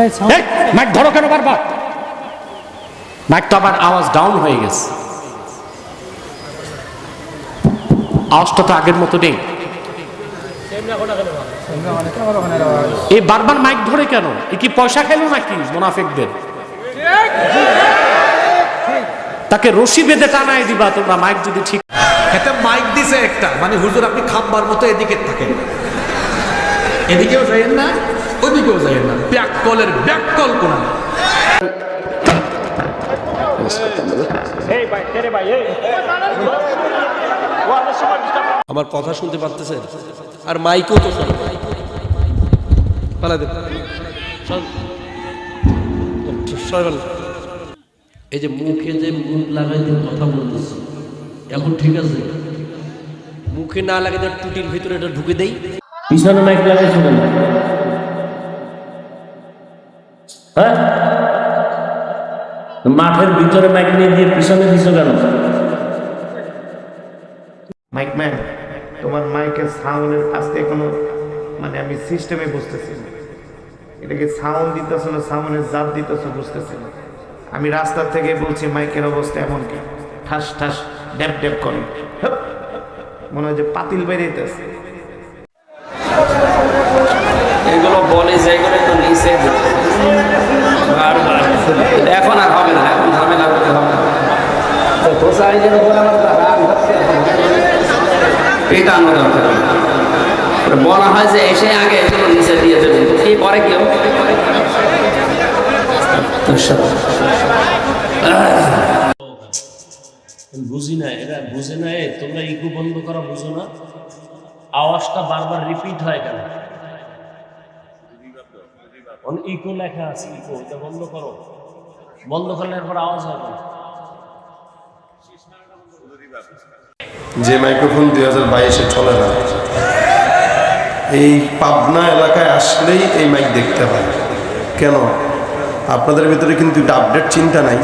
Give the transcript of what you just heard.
এই, মাইক ধরো কেন বারবার? মাইক তো আবার আওয়াজ ডাউন হয়ে গেছে। আওয়াজটা তো আগের মতো নেই। এই বারবার মাইক ধরে কেন? এ কি পয়সা খেলো নাকি মোনাফেকদের? তাকে রশি বেঁধে টানায় দিবা তোমরা মাইক যদি ঠিক এতে মাইক দিছে একটা। মানে হুজুর আপনি খাম্বার মতো এদিকে থাকেন। এদিকেও যাইয়েন না? ওদিকেও যাইয়েন না। ব্যাক কলের ব্যাক কল কোন আমার কথা শুনতে পারতেছেন? আর মাইকও তো শোনে। এই যে মুখে যে মুখ লাগাইতে কথা বলতেছি এখন ঠিক আছে? মুখে না লাগাইতে টুটির ভিতরে এটা ঢুকে দেই। পিছনে মাইক লাগাইছো কেন? হ্যাঁ? মাঠের ভিতরে মাইক নিয়ে দিয়ে পিছনে দিছো কেন? মাইক ম্যান তোমার মাইকের সাউন্ডের আজকে কোনো মানে আমি সিস্টেমে বুঝতেছি না। এটাকে সাউন্ড দিতেছো না সাউন্ডের জাত দিতেছো বুঝতেছি না। আমি রাস্তার থেকে বলছি মাইকের অবস্থা এমন কি। ঠাস ঠাস ড্যাপ ড্যাপ করে! মনে হয় যে পাতিল বেরিয়েতেছে এগুলো বলে যেগুলো তো নিচে বারবার এখন আর হবে না এখন ঝামেলা করতে হবে না তো উপর আমার রাগ হচ্ছে। এখন। পেটানো দরকার। বলা হয় যে এসে আগে এগুলো নিচে দিয়ে তো কি করে কেউ? বুঝি না এরা বুঝে না এ তোমরা ইকো বন্ধ করা বুঝো না। আওয়াজটা বারবার রিপিট হয় কেন? ইকো লেখা আছে ইকো এটা বন্ধ করো। বন্ধ করলে এরপর আওয়াজ হবে না। যে মাইক্রোফোন দুই হাজার বাইশে চলে না, এই পাবনা এলাকায় আসলেই এই মাইক দেখতে হয় কেন? আপনাদের ভিতরে কিন্তু আপডেট চিন্তা নাই।